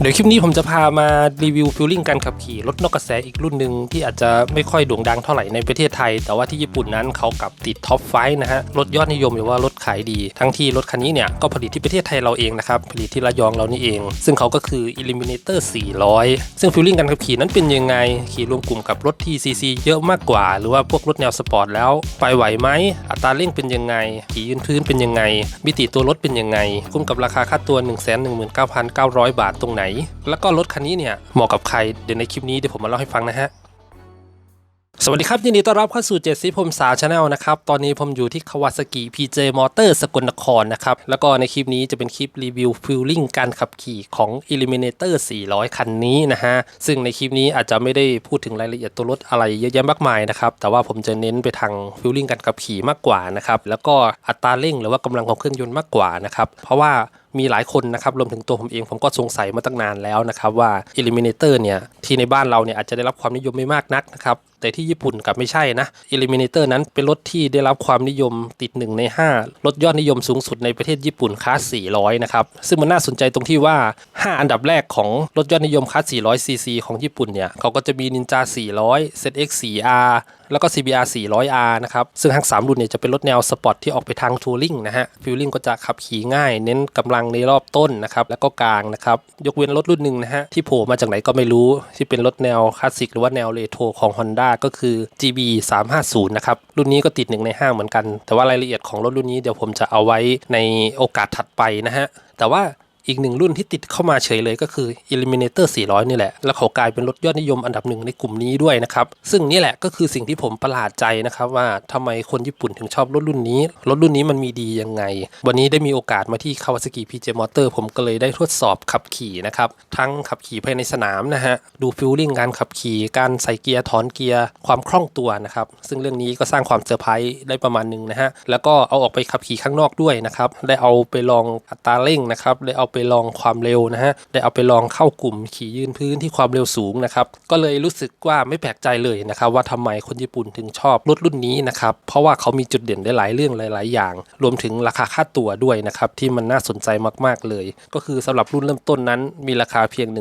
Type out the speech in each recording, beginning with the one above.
เดี๋ยวคลิปนี้ผมจะพามารีวิวฟิลลิ่งการขับขี่รถนอกกระแสอีกรุ่นหนึ่งที่อาจจะไม่ค่อยโด่งดังเท่าไหร่ในประเทศไทย แต่ว่าที่ญี่ปุ่นนั้นเขากลับติดท็อปไฟนะฮะรถยอดนิยมหรือว่ารถขายดี ทั้งที่รถคันนี้เนี่ยก็ผลิตที่ประเทศไทยเราเองนะครับผลิตที่ระยองเรานี่เอง ซึ่งเขาก็คือ Eliminator 400 ซึ่งฟิลลิ่งการขับขี่นั้นเป็นยังไง ขี่รวมกลุ่มกับรถที่ซีซีเยอะมากกว่า หรือว่าพวกรถแนวสปอร์ตแล้วไปไหวไหมอัตราเร่งเป็นยังไงขี่ยืนพื้นเป็นยังไงมิติตัวรถเป็นยังไงคุ้มกับราคาค่าตัว 119,900 บาทตรงไหนแล้วก็รถคันนี้เนี่ยเหมาะกับใครเดี๋ยวในคลิปนี้เดี๋ยวผมมาเล่าให้ฟังนะฮะสวัสดีครับยินดีต้อนรับเข้าสู่เจสซี่ผมสาวชาแนลนะครับตอนนี้ผมอยู่ที่คาวาซากิ PJ Motor สกลนครนะครับแล้วก็ในคลิปนี้จะเป็นคลิปรีวิวฟิลลิ่งการขับขี่ของ Eliminator 400 คันนี้นะฮะซึ่งในคลิปนี้อาจจะไม่ได้พูดถึงรายละเอียดตัวรถอะไรเยอะแยะมากมายนะครับแต่ว่าผมจะเน้นไปทางฟิลลิ่งการขับขี่มากกว่านะครับแล้วก็อัตราเร่งหรือว่ากำลังของเครื่องยนต์มากกว่านะครับเพราะว่า มีหลายคนนะครับรวมถึงตัวผมเองผมก็สงสัยมาตั้งนานแล้วนะครับว่า Eliminator เนี่ยที่ในบ้านเราเนี่ยอาจจะได้รับความนิยมไม่มากนักนะครับแต่ที่ญี่ปุ่นกลับไม่ใช่นะ Eliminator นั้นเป็นรถที่ได้รับความนิยมติด 1 ใน 5 รถยอดนิยมสูงสุดในประเทศญี่ปุ่นคลาส 400 นะครับ ซึ่งมันน่าสนใจตรงที่ว่า 5 อันดับแรกของรถยอดนิยมคลาส 400 cc ของญี่ปุ่นเนี่ย เขาก็จะมี Ninja 400 ZX 4R แล้วก็ CBR 400R นะครับ ซึ่งทั้ง 3 รุ่นเนี่ยจะเป็นรถแนวสปอร์ตที่ออกไปทางทัวริงนะฮะฟิลลิ่งก็จะขับขี่ง่าย เน้นกำลังในรอบต้นนะครับ แล้วก็กลางนะครับ ยกเว้นรถรุ่นหนึ่งนะฮะที่โผล่มาจากไหนก็ไม่รู้ที่เป็นรถแนวคลาสสิกหรือว่าแนวเรโทรของ Honda ก็คือ GB 350นะครับ รุ่นนี้ก็ติด1ใน5เหมือนกัน แต่ว่ารายละเอียดของรถรุ่นนี้เดี๋ยวผมจะเอาไว้ในโอกาสถัดไปนะฮะ แต่ว่า อีกหนึ่งรุ่นที่ติดเข้ามาเฉยเลยก็คือ Eliminator 400 นี่แหละ แล้วเขากลายเป็นรถยอดนิยมอันดับหนึ่งในกลุ่มนี้ด้วยนะครับ ซึ่งนี่แหละก็คือสิ่งที่ผมประหลาดใจนะครับว่าทำไมคนญี่ปุ่นถึงชอบรถรุ่นนี้ รถรุ่นนี้มันมีดียังไง วันนี้ได้มีโอกาสมาที่ Kawasaki PJ Motor ผมก็เลยได้ทดสอบขับขี่นะครับ ทั้งขับขี่ภายในสนามนะฮะ ดูฟิลลิ่งการขับขี่การใส่เกียร์ถอนเกียร์ความคล่องตัวนะครับ ซึ่งเรื่องนี้ก็สร้างความเซอร์ไพรส์ได้ประมาณหนึงนะฮะแล้วก็เอาออกไปขับขี่ข้างนอกด้วยนะครับได้เอาไปลองอัตราเร่งนะครับได้เอาไปลองความเร็วนะฮะได้เอาไปลองเข้ากลุ่มขี่ยืนพื้นที่ความเร็วสูงนะครับก็เลยรู้สึกว่าไม่แปลกใจเลยนะครับว่าทำไมคนญี่ปุ่นถึงชอบรถรุ่นนี้นะครับเพราะว่าเขามีจุดเด่นได้หลายเรื่องหลาย ๆ อย่าง รวมถึงราคาค่าตั๋วด้วยนะครับที่มันน่าสนใจมาก ๆ เลย ก็คือสำหรับรุ่นเริ่มต้นนั้น มีราคาเพียง 1 9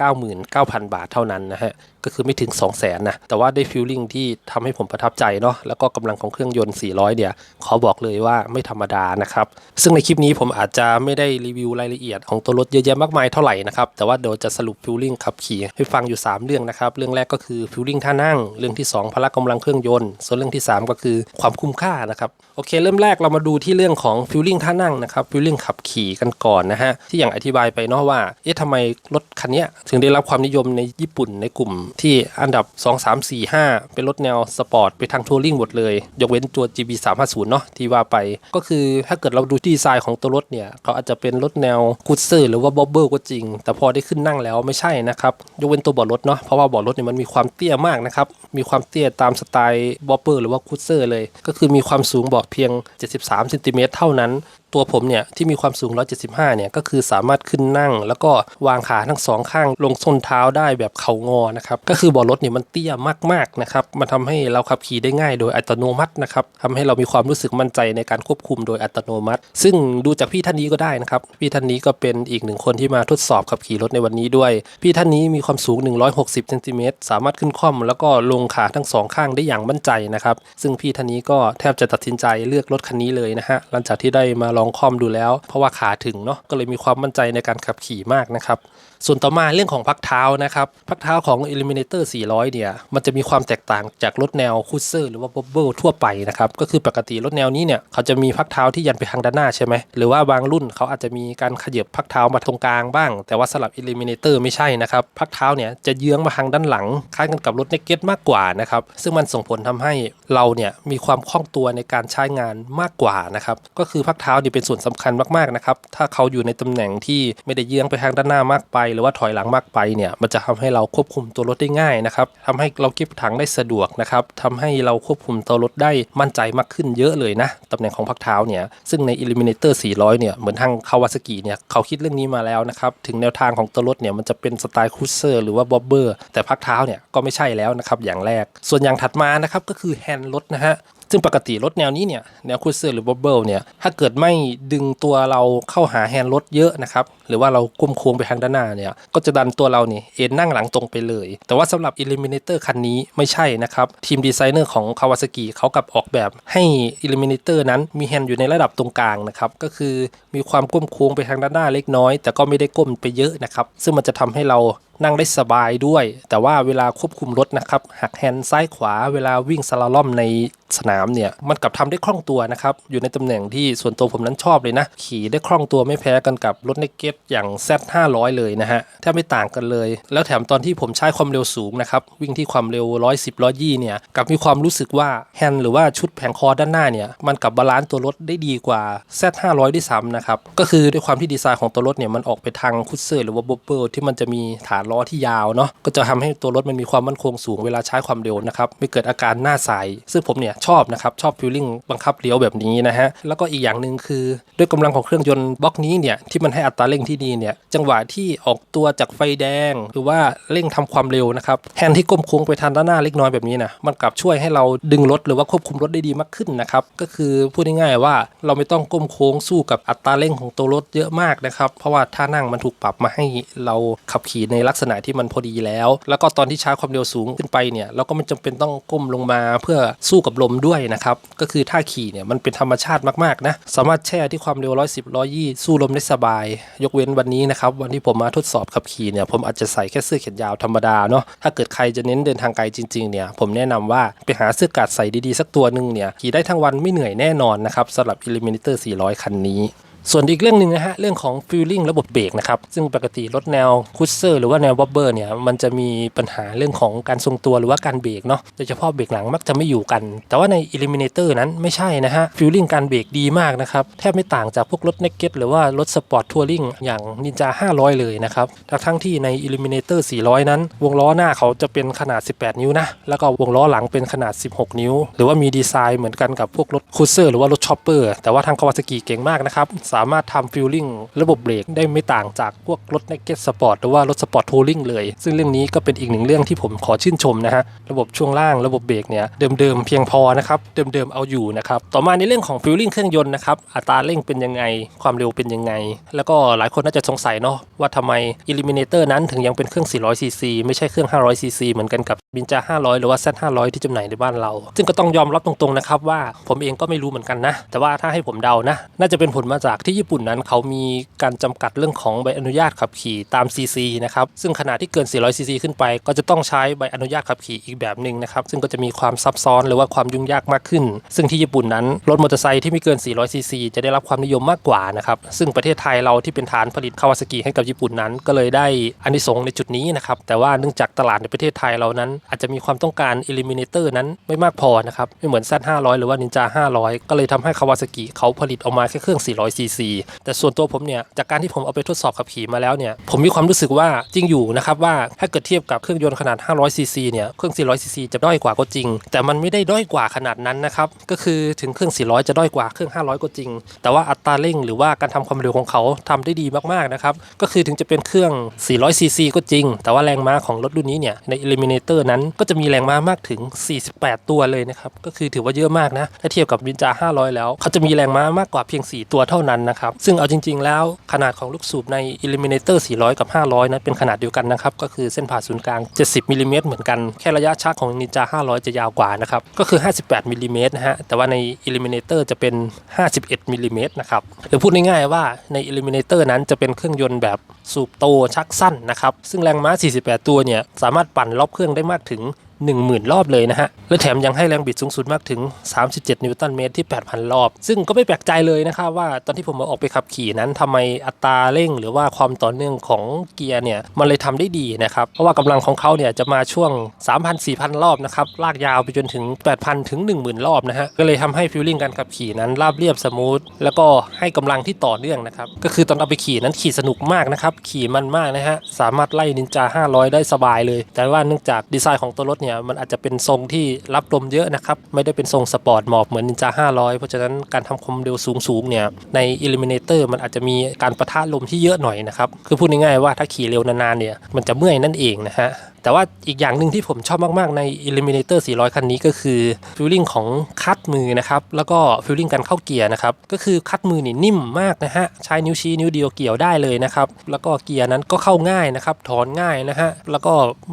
9 0 0 0 บาทเท่านั้นนะฮะ ก็คือไม่ถึง 2 0 0แสนนะแต่ว่าได้ฟิลลิ่งที่ทำให้ผมประทับใจเนาะแล้วก็กำลังของเครื่องยนต์ 400 เนี่ยขอบอกเลยว่าไม่ธรรมดานะครับซึ่งในคลิปนี้ผมอาจจะไม่ได้รีวิวรายละเอียดของตัวรถเยอะแยะมากมายเท่าไหร่นะครับแต่ว่าเดี๋ยวจะสรุปฟิลลิ่งขับขี่ให้ฟังอยู่ 3 เรื่องนะครับเรื่องแรกก็คือฟิลลิ่งท่านั่ง เรื่องที่ 2 พละกำลังเครื่องยนต์ ส่วนเรื่องที่ 3 ก็คือความคุ้มค่านะครับโอเค เริ่มแรกเรามาดูที่เรื่องของฟิลลิ่งท่านั่งนะครับฟิลลิ่งขับขี่กันก่อนนะฮะที่อย่างอธิบายไปเนาะว่าเอ๊ะทำไมรถคันนี้ถึงได้รับความนิยมในญี่ปุ่นในกลุ่มที่อันดับ 2 3 4 5 เป็นรถแนวสปอร์ตไปทางทัวริงหมดเลย ยกเว้นตัว GB 350เนาะที่ว่าไปก็คือถ้าเกิดเราดูที่ดีไซน์ของตัวรถเนี่ย เขาอาจจะเป็นรถแนวคูเซอร์หรือว่าบ๊อบเบิลก็จริง แต่พอได้ขึ้นนั่งแล้วไม่ใช่นะครับ ยกเว้นตัวเบาะรถเนาะเพราะว่าเบาะรถเนี่ยมันมีความเตี้ยมากนะครับมีความเตี้ยตามสไตล์บ๊อบเบิลหรือว่าคูเซอร์เลย ก็คือมีความสูงเบาะเพียง 73เซนติเมตรเท่านั้นตัวผมเนี่ยที่มีความสูง 175 เนี่ยก็คือสามารถขึ้นนั่ง แล้วก็วางขาทั้งสองข้างลงส้นเท้าได้แบบเข่างอนะครับก็คือเบาะรถเนี่ยมันเตี้ยมากๆนะครับมันทำให้เราขับขี่ได้ง่ายโดยอัตโนมัตินะครับทำให้เรามีความรู้สึกมั่นใจในการควบคุมโดยอัตโนมัติ ซึ่งดูจากพี่ท่านนี้ก็ได้นะครับพี่ท่านนี้ก็เป็นอีกหนึ่งคนที่มาทดสอบขับขี่รถในวันนี้ด้วย พี่ท่านนี้มีความสูง 160เซนติเมตรสามารถขึ้นคล่อม แล้วก็ลงขาทั้งสองข้างได้อย่างมั่นใจนะครับซึ่งพี่ท่านนี้ก็แทบจะตัดสินใจเลือกรถคันนี้เลยนะฮะหลังจากที่ได้มาลองคอมดูแล้ว เพราะว่าขาถึงเนาะก็เลยมีความมั่นใจในการขับขี่มากนะครับ ส่วนต่อมาเรื่องของพักเท้านะครับพักเท้าของ Eliminator 400 เนี่ย มันจะมีความแตกต่างจากรถแนวคูเซอร์หรือว่า Bobble ทั่วไปนะครับ ก็คือปกติรถแนวนี้เนี่ย เขาจะมีพักเท้าที่ยันไปทางด้านหน้าใช่ไหมหรือว่าบางรุ่นเขาอาจจะมีการขยับพักเท้ามาตรงกลางบ้าง แต่ว่าสำหรับ Eliminator ไม่ใช่นะครับพักเท้าเนี่ยจะเยื้องมาทางด้านหลังคล้ายกันกับรถเนกเก็ตมากกว่านะครับซึ่งมันส่งผลทำให้เราเนี่ยมีความคล่องตัวในการใช้งานมากกว่านะครับก็คือพักเท้านี่เป็นส่วนสำคัญมากๆนะครับ ถ้าเขาอยู่ในตำแหน่งที่ไม่ได้เยื้องไปทางด้านหน้ามากไป หรือว่าถอยหลังมากไปเนี่ย มันจะทำให้เราควบคุมตัวรถได้ง่ายนะครับทำให้เราเก็บถังได้สะดวกนะครับทำให้เราควบคุมตัวรถได้มั่นใจมากขึ้นเยอะเลยนะตำแหน่งของพักเท้าเนี่ย ซึ่งใน Eliminator 400 เนี่ย เหมือนทางคาวาซากิเนี่ย เขาคิดเรื่องนี้มาแล้วนะครับ ถึงแนวทางของตัวรถเนี่ย มันจะเป็นสไตล์คูเซอร์หรือว่าบ๊อบเบอร์ แต่พักเท้าเนี่ย ก็ไม่ใช่แล้วนะครับ อย่างแรก ส่วนอย่างถัดมานะครับ ก็คือแฮนด์รถนะฮะ ซึ่งปกติรถแนวนี้เนี่ยแนวคูเซอร์หรือ Bubble เนี่ยถ้าเกิดไม่ดึงตัวเราเข้าหาแฮนด์รถเยอะนะครับหรือว่าเราก้มโค้งไปทางด้านหน้าเนี่ยก็จะดันตัวเราเนี่ยเอ็นนั่งหลังตรงไปเลย แต่ว่าสำหรับ Eliminator คันนี้ไม่ใช่นะครับทีมดีไซเนอร์ของ Kawasaki เขากับออกแบบให้ Eliminator นั้นมีแฮนด์อยู่ในระดับตรงกลางนะครับก็คือมีความก้มโค้งไปทางด้านหน้าเล็กน้อย แต่ก็ไม่ได้ก้มไปเยอะนะครับซึ่งมันจะทำให้เรา นั่งได้สบายด้วย แต่ว่าเวลาควบคุมรถนะครับหักแฮนด์ซ้ายขวาเวลาวิ่งสลาล่อมในสนามเนี่ยมันกลับทำได้คล่องตัวนะครับ อยู่ในตำแหน่งที่ส่วนตัวผมนั้นชอบเลยนะ ขี่ได้คล่องตัวไม่แพ้กันกับรถในเก็ตอย่าง Z 500 เลยนะฮะแทบไม่ต่างกันเลย แล้วแถมตอนที่ผมใช้ความเร็วสูงนะครับ วิ่งที่ความเร็ว 110 120เนี่ยกลับมีความรู้สึกว่าแฮนด์หรือว่าชุดแผงคอด้านหน้าเนี่ยมันกลับบาลานซ์ตัวรถได้ดีกว่า Z 500 ด้วยซ้ำนะครับก็คือด้วยความที่ดีไซน์ของตัวรถเนี่ยมันออกไปทางคุชเซอร์หรือว่าบอบเบิลที่มันจะมีฐานล้อที่ยาวเนาะก็จะทำให้ตัวรถมันมีความมั่นคงสูงเวลาใช้ความเร็วนะครับไม่เกิดอาการหน้าใสซึ่งผมเนี่ยชอบนะครับชอบฟิลลิ่งบังคับเลี้ยวแบบนี้นะฮะแล้วก็อีกอย่างหนึ่งคือ ด้วยกำลังของเครื่องยนต์บล็อกนี้เนี่ยที่มันให้อัตราเร่งที่ดีเนี่ยจังหวะที่ออกตัวจากไฟแดง หรือว่าเร่งทำความเร็วนะครับแฮนด์ที่ก้มโค้งไปทางด้านหน้าเล็กน้อยแบบนี้นะมันกลับช่วยให้เราดึงรถหรือว่าควบคุมรถได้ดีมากขึ้นนะครับก็คือพูดง่ายๆว่าเราไม่ต้องก้มโค้งสู้กับอัตราเร่งของตัวรถเยอะมากนะครับเพราะว่าท่านั่งมันถูกปรับมาให้เราขับขี่ในลักกษณะที่มันพอดีแล้ว แล้วก็ตอนที่ใช้ความเร็วสูงขึ้นไปเนี่ยเราก็ไม่จำเป็นต้องก้มลงมาเพื่อสู้กับลมด้วยนะครับก็คือท่าขี่เนี่ยมันเป็นธรรมชาติมากๆนะสามารถแช่ที่ความเร็ว 110 120 สู้ลมได้สบาย ยกเว้นวันนี้นะครับวันที่ผมมาทดสอบขับขี่เนี่ยผมอาจจะใส่แค่เสื้อแขนยาวธรรมดาเนาะถ้าเกิดใครจะเน้นเดินทางไกลจริงๆเนี่ยผมแนะนำว่าไปหาเสื้อกัดใส่ดีๆ สักตัวหนึ่งเนี่ยขี่ได้ทั้งวันไม่เหนื่อยแน่นอนนะครับสำหรับ Eliminator 400 คันนี้ ส่วนอีกเรื่องหนึ่งนะฮะเรื่องของฟิลลิ่งระบบเบรกนะครับซึ่งปกติรถแนวคุชเซอร์หรือว่าแนวบับเบอร์เนี่ยมันจะมีปัญหาเรื่องของการทรงตัวหรือว่าการเบรกเนาะโดยเฉพาะเบรกหลังมักจะไม่อยู่กัน แต่ว่าใน Eliminator นั้นไม่ใช่นะฮะฟิลลิ่งการเบรกดีมากนะครับแทบไม่ต่างจากพวกรถ n น k เก็ตหรือว่ารถสปอร์ตทัวริงอย่าง Ninja 500 เลยนะครับทั้งที่ใน Eliminator 400 นั้น วงล้อหน้าเขาจะเป็นขนาด 18 นิ้วนะแล้วก็วงล้อหลังเป็นขนาด 16 นิ้ว หรือว่ามีดีไซน์เหมือนกันกับพวกรถคุชเซอร์หรือว่ารถชอปเปอร์แต่ว่าทางคาวาซากิเก่งมากนะครับสามารถทำฟิลลิ่งระบบเบรกได้ไม่ต่างจากพวกรถ Naked Sport หรือว่ารถสปอร์ตทัวริงเลย ซึ่งเรื่องนี้ก็เป็นอีกหนึ่งเรื่องที่ผมขอชื่นชมนะฮะ ระบบช่วงล่างระบบเบรกเนี่ยเดิมๆเพียงพอนะครับ เดิมๆเอาอยู่นะครับ ต่อมาในเรื่องของฟิลลิ่งเครื่องยนต์นะครับ อัตราเร่งเป็นยังไง ความเร็วเป็นยังไง แล้วก็หลายคนน่าจะสงสัยเนาะว่าทำไม Eliminator นั้นถึงยังเป็นเครื่อง 400cc ไม่ใช่เครื่อง 500cc เหมือนกันกับบินจา500 หรือว่า Z 500 ที่จำหน่ายในบ้านเรา ซึ่งก็ต้องยอมรับตรงๆนะครับว่าผมเองก็ไม่รู้เหมือนกันนะ แต่ว่าถ้าให้ผมเดานะ น่าจะเป็นผลมาจากที่ญี่ปุ่นนั้นเขามีการจำกัดเรื่องของใบอนุญาตขับขี่ตาม CC นะครับซึ่งขนาดที่เกิน 400 cc ขึ้นไป ก็จะต้องใช้ใบอนุญาตขับขี่อีกแบบหนึ่งนะครับซึ่งก็จะมีความซับซ้อนหรือว่าความยุ่งยากมากขึ้น ซึ่งที่ญี่ปุ่นนั้นรถมอเตอร์ไซค์ที่ไม่เกิน 400 cc จะได้รับความนิยมมากกว่านะครับซึ่งประเทศไทยเราที่เป็นฐานผลิตคาวาซากิให้กับญี่ปุ่นนั้น ก็เลยได้อานิสงส์ในจุดนี้นะครับแต่ว่าเนื่องจากตลาดในประเทศไทยเรานั้น อาจจะมีความต้องการ Eliminator นั้นไม่มากพอนะครับไม่เหมือน Z 500 หรือว่า Ninja 500 ก็เลยทำให้คาวาซากิเขาผลิตออกมาแค่เครื่อง 400 cc แต่ส่วนตัวผมเนี่ยจากการที่ผมเอาไปทดสอบขับขี่มาแล้วเนี่ยผมมีความรู้สึกว่าจริงอยู่นะครับว่าถ้าเกิดเทียบกับเครื่องยนต์ขนาด 500 cc เนี่ยเครื่อง 400 cc จะด้อยกว่าก็จริง แต่มันไม่ได้ด้อยกว่าขนาดนั้นนะครับก็คือถึงเครื่อง 400 จะด้อยกว่าเครื่อง 500 ก็จริง แต่ว่าอัตราเร่งหรือว่าการทำความเร็วของเขาทำได้ดีมากๆนะครับก็คือถึงจะเป็นเครื่อง 400 cc ก็จริง แต่ว่าแรงม้าของรถรุ่นนี้เนี่ยใน Eliminator นั้นก็จะมีแรงม้ามากถึง 48 ตัวเลยนะครับก็คือถือว่าเยอะมากนะถ้าเทียบกับวินจา500 แล้ว เขาจะมีแรงม้ามากกว่าเพียง 4 ตัวเท่านั้นนะครับ ซึ่งเอาจริง ๆ แล้วขนาดของลูกสูบใน Eliminator 400 กับ 500 นั้นเป็นขนาดเดียวกันนะครับ ก็คือเส้นผ่าศูนย์กลาง 70มิลลิเมตรเหมือนกัน แค่ระยะชักของ Ninja 500 จะยาวกว่านะครับ ก็คือ 58มิลลิเมตรนะฮะ แต่ว่าใน Eliminator จะเป็น 51มิลลิเมตรนะครับหรือพูดง่ายๆว่าใน Eliminator นั้นจะเป็นเครื่องยนต์แบบสูบโตชักสั้นนะครับ ซึ่งแรงม้า 48 ตัวเนี่ยสามารถปั่นรอบเครื่องได้มากถึง 10,000 รอบเลยนะฮะ และแถมยังให้แรงบิดสูงสุดมากถึง 37 นิวตันเมตรที่ 8,000 รอบ ซึ่งก็ไม่แปลกใจเลยนะครับว่าตอนที่ผมมาออกไปขับขี่นั้นทำไมอัตราเร่ง หรือว่าความต่อเนื่องของเกียร์เนี่ย มันเลยทำได้ดีนะครับ เพราะว่ากำลังของเขาเนี่ยจะมาช่วง 3,000-4,000 รอบนะครับ ลากยาวไปจนถึง 8,000 ถึง 10,000 รอบนะฮะ ก็เลยทำให้ฟิลลิ่งการขับขี่นั้นราบเรียบสมูท แล้วก็ให้กำลังที่ต่อเนื่องนะครับ ก็คือตอนเอาไปขี่นั้นขี่สนุกมากนะครับ ขี่มันมากนะฮะ สามารถไล่นินจา500 ได้สบายเลย แต่ว่าเนื่องจากดีไซน์ของตัวรถเนี่ยมันอาจจะเป็นทรงที่รับลมเยอะนะครับ ไม่ได้เป็นทรงสปอร์ตหมอบเหมือนนินจา500 เพราะฉะนั้นการทำความเร็วสูงๆเนี่ยใน Eliminator มันอาจจะมีการประทะลมที่เยอะหน่อยนะครับ คือพูดง่ายๆว่าถ้าขี่เร็วนานๆเนี่ยมันจะเมื่อยนั่นเองนะฮะ แต่ว่าอีกอย่างหนึ่งที่ผมชอบมาก ๆ ใน Eliminator 400 คันนี้ก็คือฟิลลิ่งของคัดมือนะครับ แล้วก็ฟิลลิ่งการเข้าเกียร์นะครับ ก็คือคัดมือนี่นิ่มมากนะฮะ ใช้นิ้วชี้นิ้วเดียวเกี่ยวได้เลยนะครับ แล้วก็เกียร์นั้นก็เข้าง่ายนะครับ ถอนง่ายนะฮะ แล้วก็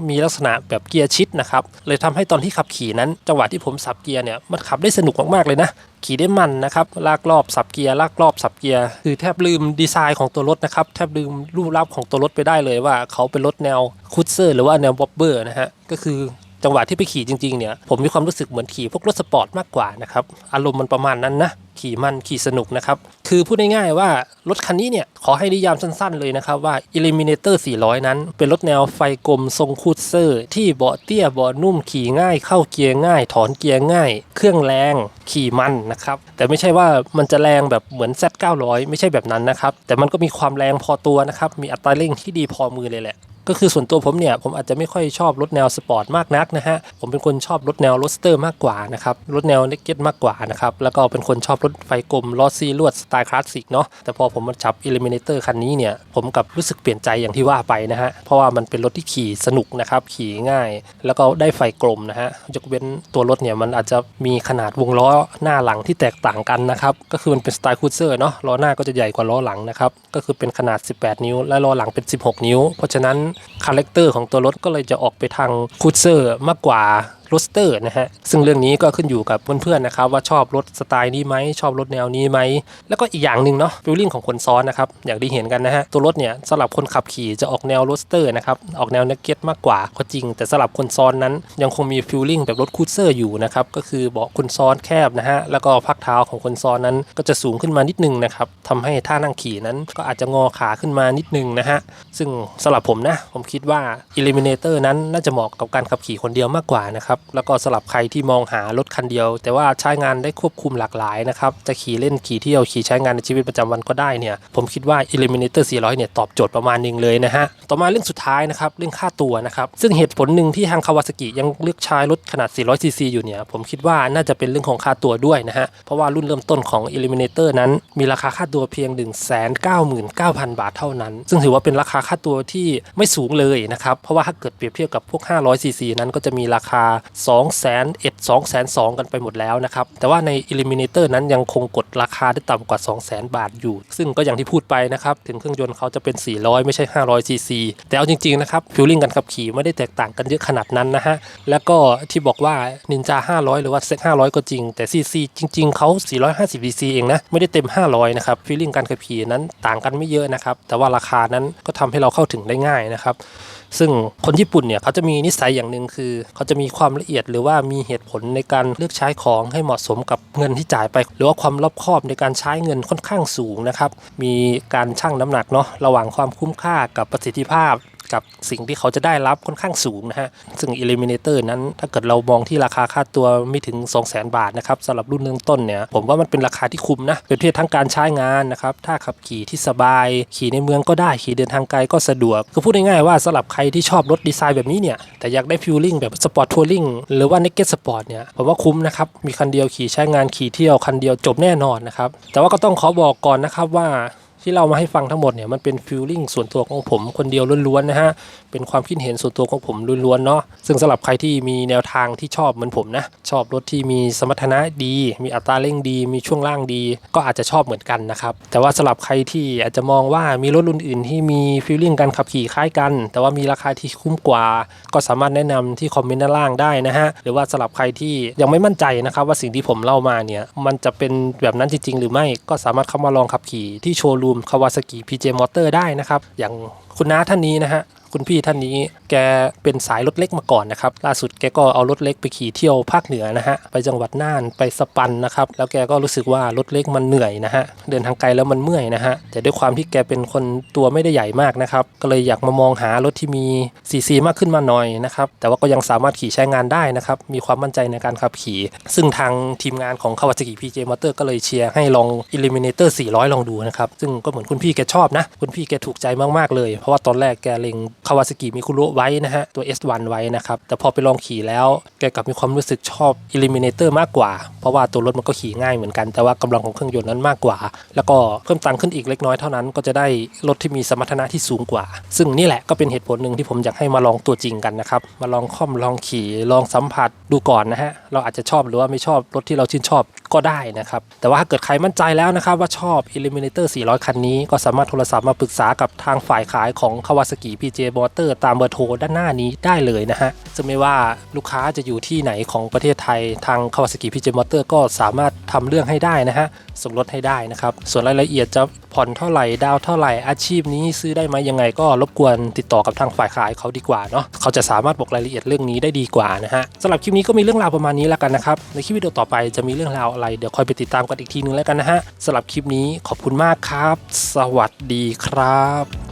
มีลักษณะแบบเกียร์ชิดนะครับ เลยทำให้ตอนที่ขับขี่นั้นจังหวะที่ผมสับเกียร์เนี่ยมันขับได้สนุกมากๆเลยนะ ขี่ได้มันนะครับลากรอบสับเกียร์ลากรอบสับเกียร์คือแทบลืมดีไซน์ของตัวรถนะครับแทบลืมรูปลักษณ์ของตัวรถไปได้เลยว่าเขาเป็นรถแนวคูเซอร์หรือว่าแนวบ็อบเบอร์นะฮะก็คือ จังหวะที่ไปขี่จริงๆเนี่ยผมมีความรู้สึกเหมือนขี่พวกรถสปอร์ตมากกว่านะครับอารมณ์มันประมาณนั้นนะขี่มันขี่สนุกนะครับ คือพูดง่ายๆว่ารถคันนี้เนี่ย ขอให้นิยามสั้นๆเลยนะครับว่า Eliminator 400 นั้น เป็นรถแนวไฟกลมทรงคูดเซอร์ ที่เบาะเตี้ยเบาะนุ่มขี่ง่าย เข้าเกียร์ง่าย ถอนเกียร์ง่าย เครื่องแรงขี่มันนะครับ แต่ไม่ใช่ว่ามันจะแรงแบบเหมือน Z900 ไม่ใช่แบบนั้นนะครับ แต่มันก็มีความแรงพอตัวนะครับ มีอัตราเร่งที่ดีพอมือเลยแหละ ก็คือส่วนตัวผมเนี่ยผมอาจจะไม่ค่อยชอบรถแนวสปอร์ตมากนักนะฮะผมเป็นคนชอบรถแนวโรสเตอร์มากกว่านะครับรถแนวเนกเก็ตมากกว่านะครับแล้วก็เป็นคนชอบรถไฟกลมล้อซีลวดสไตล์คลาสสิกเนาะแต่พอผมมาจับ Eliminator คันนี้เนี่ยผมกับรู้สึกเปลี่ยนใจอย่างที่ว่าไปนะฮะเพราะว่ามันเป็นรถที่ขี่สนุกนะครับขี่ง่าย แล้วก็ได้ไฟกลมนะฮะยกเว้นตัวรถเนี่ยมันอาจจะมีขนาดวงล้อหน้าหลังที่แตกต่างกันนะครับก็คือมันเป็นสไตล์คูเซอร์เนาะล้อหน้าก็จะใหญ่กว่าล้อหลังนะครับก็คือเป็นขนาด 18 นิ้ว และล้อหลังเป็น 16 นิ้ว เพราะฉะนั้นคาแรคเตอร์ของตัวรถก็เลยจะออกไปทางคูเซอร์มากกว่ารสเตอร์นะฮะซึ่งเรื่องนี้ก็ขึ้นอยู่กับเพื่อนๆนะครับว่าชอบรถสไตล์นี้ไหมชอบรถแนวนี้ไหมแล้วก็อีกอย่างหนึ่งเนาะฟิลลิ่งของคนซ้อนนะครับอย่างที่เห็นกันนะฮะตัวรถเนี่ยสำหรับคนขับขี่จะออกแนวโรสเตอร์นะครับออกแนวนักเก็ตมากกว่าก็จริง แต่สำหรับคนซ้อนนั้นยังคงมีฟิลลิ่งแบบรถคูเซอร์อยู่นะครับก็คือเบาะคนซ้อนแคบนะฮะแล้วก็พักเท้าของคนซ้อนนั้นก็จะสูงขึ้นมานิดนึงนะครับทำให้ท่านั่งขี่นั้นก็อาจจะงอขาขึ้นมานิดนึงนะฮะซึ่งสำหรับผมนะผมคิดว่า Eliminator นั้นน่าจะเหมาะกับการขับขี่คนเดียวมากกว่านะครับแล้วก็สำหรับใครที่มองหารถคันเดียว แต่ว่าใช้งานได้ควบคุมหลากหลายนะครับ จะขี่เล่นขี่เที่ยวขี่ใช้งานในชีวิตประจำวันก็ได้เนี่ย ผมคิดว่า Eliminator 400 เนี่ยตอบโจทย์ประมาณหนึงเลยนะฮะ ต่อมาเรื่องสุดท้ายนะครับเรื่องค่าตัวนะครับ ซึ่งเหตุผลหนึ่งที่ทางคาวาซากิยังเลือกใช้รถขนาด 400 ซีซีอยู่เนี่ย ผมคิดว่าน่าจะเป็นเรื่องของค่าตัวด้วยนะฮะ เพราะว่ารุ่นเริ่มต้นของ Eliminator นั้น มีราคาค่าตัวเพียง 199,000 บาทเท่านั้น ซึ่งถือว่าเป็นราคาค่าตัวที่ไม่สูงเลยนะครับ เพราะว่าถ้าเกิดเปรียบเทียบกับพวก 500 ซีซีนั้นก็จะมีราคา2 0 0 0 0 1 2 0 0 0กันไปหมดแล้วนะครับ แต่ว่าใน Eliminator นั้นยังคงกดราคาได้ต่ำกว่า 2 0 0 0 0 0 บาทอยู่ ซึ่งก็อย่างที่พูดไปนะครับ ถึงเครื่องยนต์เขาจะเป็น 400 ไม่ใช่ 500 ซีซี แต่เอาจริง ๆ นะครับฟิลลิ่งการขับขี่ไม่ได้แตกต่างกันเยอะขนาดนั้นนะฮะ แล้วก็ที่บอกว่า Ninja 500 หรือว่า Z 500 ก็จริง แต่ซีซีจริง ๆเขา450ซีซีเองนะ ไม่ได้เต็ม 500 นะครับฟีลลิ่งการขับขี่นั้นต่างกันไม่เยอะนะครับ แต่ว่าราคานั้นก็ทำให้เราเข้าถึงได้ง่ายนะครับ ซึ่งคนญี่ปุ่นเนี่ยเขาจะมีนิสัยอย่างหนึ่งคือ เขาจะมีความละเอียด หรือว่ามีเหตุผลในการเลือกใช้ของให้เหมาะสมกับเงินที่จ่ายไป หรือว่าความรอบคอบในการใช้เงินค่อนข้างสูงนะครับมีการชั่งน้ำหนักเนาะระหว่างความคุ้มค่ากับประสิทธิภาพ กับสิ่งที่เขาจะได้รับค่อนข้างสูงนะฮะ ซึ่ง Eliminator นั้นถ้าเกิดเรามองที่ราคาค่าตัวไม่ถึง 2 0 0 0 0 0 บาทนะครับสำหรับรุ่นเริ่มต้นเนี่ยผมว่ามันเป็นราคาที่คุ้มนะเป็นเทียบทั้งการใช้งานนะครับถ้าขับขี่ที่สบาย ขี่ในเมืองก็ได้ขี่เดินทางไกลก็สะดวกคือพูดง่ายๆว่าสำหรับใครที่ชอบรถดีไซน์แบบนี้เนี่ยแต่อยากได้ฟิลลิ่งแบบสปอร์ตทัวริงหรือว่า naked sport เนี่ยผมว่าคุ้มนะครับมีคันเดียวขี่ใช้งานขี่เที่ยวคันเดียวจบแน่นอนนะครับแต่ว่าก็ต้องขอบอกก่อนนะครับว่า ที่เรามาให้ฟังทั้งหมดเนี่ยมันเป็นฟิลลิ่งส่วนตัวของผมคนเดียวล้วนๆนะฮะเป็นความคิดเห็นส่วนตัวของผมล้วนๆเนาะซึ่งสำหรับใครที่มีแนวทางที่ชอบเหมือนผมนะชอบรถที่มีสมรรถนะดี มีอัตราเร่งดี มีช่วงล่างดี ก็อาจจะชอบเหมือนกันนะครับแต่ว่าสำหรับใครที่อาจจะมองว่ามีรถรุ่นอื่นที่มีฟิลลิ่งการขับขี่คล้ายกัน แต่ว่ามีราคาที่คุ้มกว่า ก็สามารถแนะนำที่คอมเมนต์ด้านล่างได้นะฮะหรือว่าสำหรับใครที่ยังไม่มั่นใจนะครับว่าสิ่งที่ผมเล่ามาเนี่ยมันจะเป็นแบบนั้นจริง ๆ หรือไม่ก็สามารถเข้ามาลองขับขี่ที่โชว์รูมคาวาซากิ PJ Motor ได้นะครับ อย่างคุณน้าท่านนี้นะฮะ คุณพี่ท่านนี้ แกเป็นสายรถเล็กมาก่อนนะครับ ล่าสุดแกก็เอารถเล็กไปขี่เที่ยวภาคเหนือนะฮะ ไปจังหวัดน่าน ไปสปันนะครับ แล้วแกก็รู้สึกว่ารถเล็กมันเหนื่อยนะฮะ เดินทางไกลแล้วมันเมื่อยนะฮะ แต่ด้วยความที่แกเป็นคนตัวไม่ได้ใหญ่มากนะครับ ก็เลยอยากมามองหารถที่มีซีซีมากขึ้นมาหน่อยนะครับ แต่ว่าก็ยังสามารถขี่ใช้งานได้นะครับ มีความมั่นใจในการขับขี่ ซึ่งทางทีมงานของ Kawasaki PJ Motor ก็เลยเชียร์ให้ลอง Eliminator 400 ลองดูนะครับ ซึ่งก็เหมือนคุณพี่แกชอบนะ คุณพี่แกถูกใจมากๆเลย เพราะว่าตอนแรกแกเล็งคาวาซากิมิคุโรไว้นะฮะตัว S1 ไว้นะครับ แต่พอไปลองขี่แล้วแกกลับมีความรู้สึกชอบ Eliminator มากกว่า เพราะว่าตัวรถมันก็ขี่ง่ายเหมือนกัน แต่ว่ากำลังของเครื่องยนต์นั้นมากกว่า แล้วก็เพิ่มตังค์ขึ้นอีกเล็กน้อยเท่านั้นก็จะได้รถที่มีสมรรถนะที่สูงกว่า ซึ่งนี่แหละก็เป็นเหตุผลหนึ่งที่ผมอยากให้มาลองตัวจริงกันนะครับมาลองค่อมลองขี่ลองสัมผัสดูก่อนนะฮะเราอาจจะชอบหรือว่าไม่ชอบรถที่เราชื่นชอบก็ได้นะครับแต่ว่าถ้าเกิดใครมั่นใจแล้วนะครับว่าชอบ Eliminator 400 คันนี้ก็สามารถโทรศัพท์มาปรึกษากับทางฝ่ายขายของ Kawasaki PJ Motor ตามเบอร์โทรด้านหน้านี้ได้เลยนะฮะซึ่งไม่ว่าลูกค้าจะอยู่ที่ไหนของประเทศไทยทาง Kawasaki PJ Motor ก็สามารถทำเรื่องให้ได้นะฮะส่งรถให้ได้นะครับ ส่วนรายละเอียดจะผ่อนเท่าไหร่ดาวเท่าไหร่อาชีพนี้ซื้อได้ไหมยังไงก็รบกวนติดต่อกับทางฝ่ายขายเขาดีกว่าเนาะเขาจะสามารถบอกรายละเอียดเรื่องนี้ได้ดีกว่านะฮะสำหรับคลิปนี้ก็มีเรื่องราวประมาณนี้แล้วกันนะครับในคลิปวิดีโอต่อไปจะมีเรื่องราวอะไรเดี๋ยวคอยไปติดตามกันอีกทีนึงแล้วกันนะฮะสำหรับคลิปนี้ขอบคุณมากครับ สวัสดีครับ